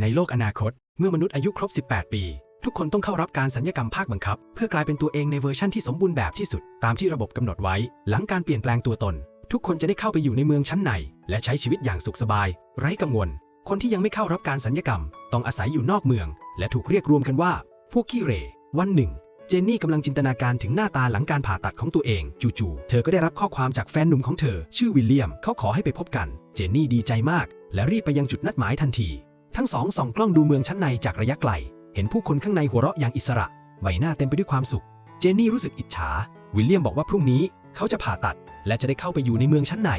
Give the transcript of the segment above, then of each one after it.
ในโลกอนาคต เมื่อมนุษย์อายุครบ 18 ปี ทุกคนต้องเข้ารับการสัญญกรรมภาคบังคับ เพื่อกลายเป็นตัวเองในเวอร์ชั่นที่สมบูรณ์แบบที่สุด ตามที่ระบบกำหนดไว้ หลังการเปลี่ยนแปลงตัวตน ทุกคนจะได้เข้าไปอยู่ในเมืองชั้นใน และใช้ชีวิตอย่างสุขสบาย ไร้กังวล คนที่ยังไม่เข้ารับการสัญญกรรม ต้องอาศัยอยู่นอกเมือง และถูกเรียกรวมกันว่า พวกขี้เร่วันหนึ่ง เจนนี่กำลังจินตนาการถึงหน้าตาหลังการผ่าตัดของตัวเอง จู่ๆ เธอก็ได้รับข้อความจากแฟนหนุ่มของเธอ ชื่อวิลเลียม เขาขอให้ไปพบกัน เจนนี่ดีใจมาก และรีบไปยังจุดนัดหมายทันที ทั้งสองส่องกล้องดูเมืองชั้นในจากระยะไกล เห็นผู้คนข้างในหัวเราะอย่างอิสระ ใบหน้าเต็มไปด้วยความสุข เจนนี่รู้สึกอิจฉา วิลเลียมบอกว่าพรุ่งนี้เขาจะผ่าตัด และจะได้เข้าไปอยู่ในเมืองชั้นใน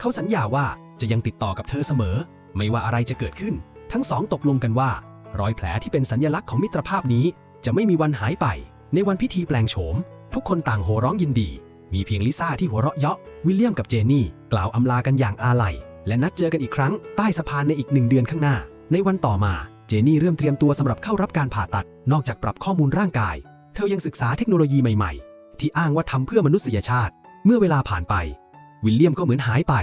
เขาสัญญาว่าจะยังติดต่อกับเธอเสมอ ไม่ว่าอะไรจะเกิดขึ้น ทั้งสองตกลงกันว่า รอยแผลที่เป็นสัญลักษณ์ของมิตรภาพนี้ จะไม่มีวันหายไป ในวันพิธีแปลงโฉม ทุกคนต่างโห่ร้องยินดี มีเพียงลิซ่าที่หัวเราะเยาะ วิลเลียมกับเจนนี่ กล่าวอำลากันอย่างอาลัย และนัดเจอกันอีกครั้งใต้สะพานในอีกหนึ่งเดือนข้างหน้า ในวันต่อมาเจนนี่เริ่มเตรียมตัวสำหรับเข้ารับการผ่าตัด นอกจากปรับข้อมูลร่างกาย เธอยังศึกษาเทคโนโลยีใหม่ๆ ที่อ้างว่าทำเพื่อมนุษยชาติ เมื่อเวลาผ่านไป วิลเลียมก็เหมือนหายไป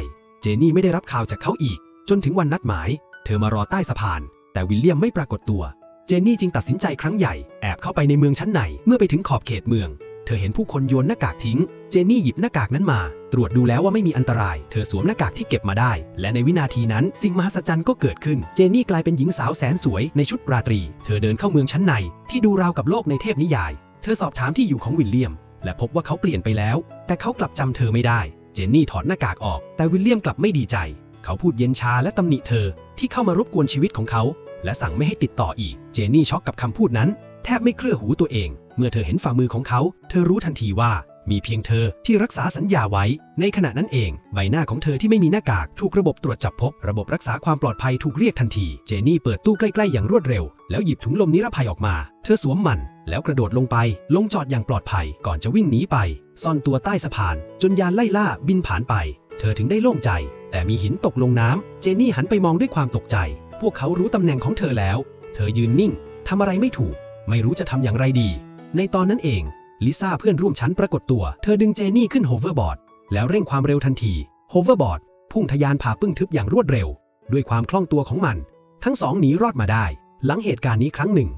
เจนนี่ไม่ได้รับข่าวจากเขาอีก จนถึงวันนัดหมาย เธอมารอใต้สะพาน แต่วิลเลียมไม่ปรากฏตัว เจนนี่จึงตัดสินใจครั้งใหญ่ แอบเข้าไปในเมืองชั้นใน เมื่อไปถึงขอบเขตเมือง เธอเห็นผู้คนโยนหน้ากากทิ้ง เจนนี่หยิบหน้ากากนั้นมา ตรวจดูแล้วว่าไม่มีอันตราย เธอสวมหน้ากากที่เก็บมาได้ และในวินาทีนั้นสิ่งมหัศจรรย์ก็เกิดขึ้น เจนนี่กลายเป็นหญิงสาวแสนสวยในชุดราตรี เธอเดินเข้าเมืองชั้นใน ที่ดูราวกับโลกในเทพนิยาย เธอสอบถามที่อยู่ของวิลเลียม และพบว่าเขาเปลี่ยนไปแล้ว แต่เขากลับจำเธอไม่ได้ เจนนี่ถอดหน้ากากออก แต่วิลเลียมกลับไม่ดีใจ เขาพูดเย็นชาและตำหนิเธอ ที่เข้ามารบกวนชีวิตของเขา และสั่งไม่ให้ติดต่ออีก เจนนี่ช็อกกับคำพูดนั้น แทบไม่เคลื่อหูตัวเอง เมื่อเธอเห็นฝ่ามือของเขา เธอรู้ทันทีว่า มีเพียงเธอที่รักษาสัญญาไว้ ในขณะนั้นเอง ใบหน้าของเธอที่ไม่มีหน้ากากถูกระบบตรวจจับพบ ระบบรักษาความปลอดภัยถูกเรียกทันที เจนี่เปิดตู้ใกล้ๆอย่างรวดเร็ว แล้วหยิบถุงลมนิรภัยออกมา เธอสวมมัน แล้วกระโดดลงไป ลงจอดอย่างปลอดภัย ก่อนจะวิ่งหนีไป ซ่อนตัวใต้สะพาน จนยานไล่ล่าบินผ่านไป เธอถึงได้โล่งใจ แต่มีหินตกลงน้ำเจนี่หันไปมองด้วยความตกใจ พวกเขารู้ตำแหน่งของเธอแล้ว เธอยืนนิ่งทำอะไรไม่ถูก ไม่รู้จะทำอย่างไรดี ในตอนนั้นเอง ลิซ่าเพื่อนร่วมชั้นปรากฏตัว เธอดึงเจนี่ขึ้นโฮเวอร์บอร์ด แล้วเร่งความเร็วทันทีโฮเวอร์บอร์ดพุ่งทะยานผ่าปึ้งทึบอย่างรวดเร็ว ด้วยความคล่องตัวของมัน ทั้งสองหนีรอดมาได้ หลังเหตุการณ์นี้ครั้งหนึ่ง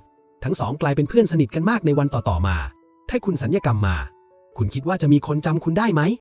ทั้งสองกลายเป็นเพื่อนสนิทกันมากในวันต่อๆมา ถ้าคุณสัญญกรรมมา คุณคิดว่าจะมีคนจำคุณได้ไหม